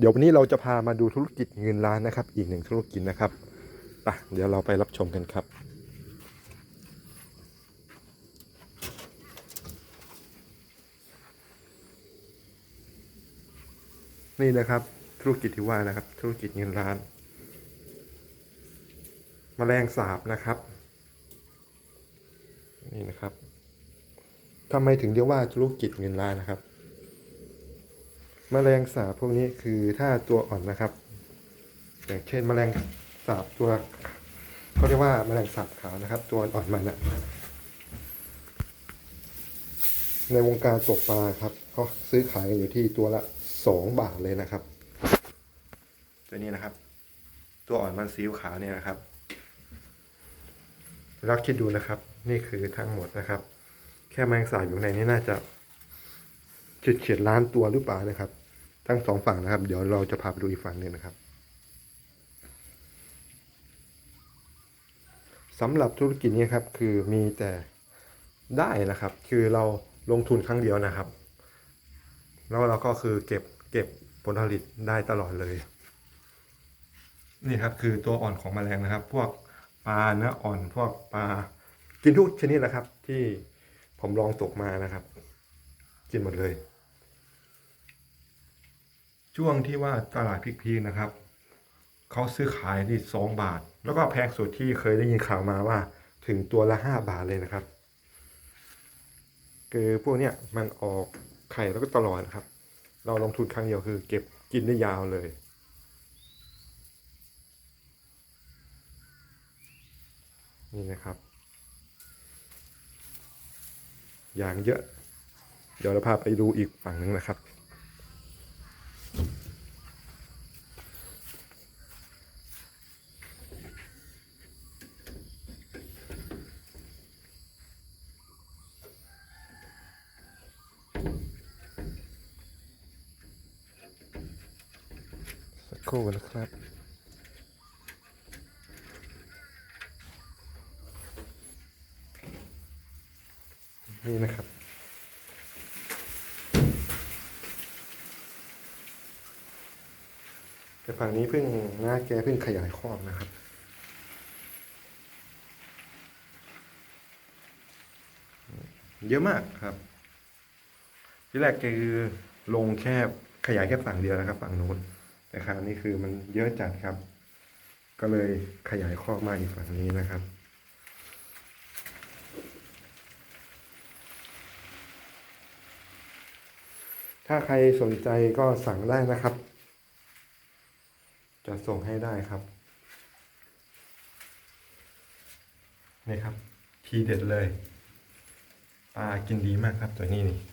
เดี๋ยววันนี้เราจะพามาดูธุรกิจเงินล้านนะครับ อีกหนึ่งธุรกิจนะครับไปเดี๋ยวเราไปรับชมกันครับ นี่นะครับธุรกิจที่ว่านะครับ ธุรกิจเงินล้านแมลงสาบนะครับ นี่นะครับทำไมถึงเรียกว่าธุรกิจเงินล้านนะครับ แมลงสาบพวกนี้คือถ้าตัวอ่อนนะครับ อย่างเช่นแมลงสาบตัวเขาเรียกว่าแมลงสาบขาวนะครับ ตัวอ่อนมันนะในวงการตกปลาครับเขาซื้อขายกันอยู่ที่ตัวละสองบาทเลยนะครับ ตัวนี้นะครับ ตัวอ่อนมันซีอิ๊วขาวเนี่ยนะครับแล้วคิดดูนะครับ นี่คือทั้งหมดนะครับ แค่แมงสาบอยู่ในนี้น่าจะเฉียดเฉียดล้านตัวหรือเปล่านะครับ ทั้งสองฝั่งนะครับ เดี๋ยวเราจะพาไปดูอีกฝั่งหนึ่งนะครับสำหรับธุรกิจนี้ครับคือมีแต่ได้นะครับ คือเราลงทุนครั้งเดียวนะครับ แล้วเราก็คือเก็บเก็บผลผลิตได้ตลอดเลย นี่ครับคือตัวอ่อนของแมลงนะครับ พวกปลาเนื้ออ่อนพวกปลากินทุกชนิดนะครับ ที่ผมลองตกมานะครับ กินหมดเลย ช่วงที่ว่าตลาดพริกๆนะครับเขาซื้อขายที่สองบาท แล้วก็แพงสุดที่เคยได้ยินข่าวมาว่า ถึงตัวละห้าบาทเลยนะครับ คือพวกเนี้ยมันออกไข่แล้วก็ตลอดนะครับ เราลงทุนครั้งเดียวคือ เก็บกินได้ยาวเลยนี่นะครับ อย่างเยอะ เดี๋ยวเราพาไปดูอีกฝั่งหนึ่งนะครับ ครู่นะครับ นี่นะครับ แต่ฝั่งนี้เพิ่งหน้าแกเพิ่งขยายครอบนะครับเยอะมากครับ ที่แรกคือลงแค่ขยายแค่ฝั่งเดียวนะครับ ฝั่งนู้น แต่คราวนี้คือมันเยอะจัดครับ ก็เลยขยายครอมาอีกฝั่งนี้นะครับถ้าใครสนใจก็สั่งได้นะครับ จะส่งให้ได้ครับ นี่ครับ ทีเด็ดเลย ปลากินดีมากครับตัวนี้นี่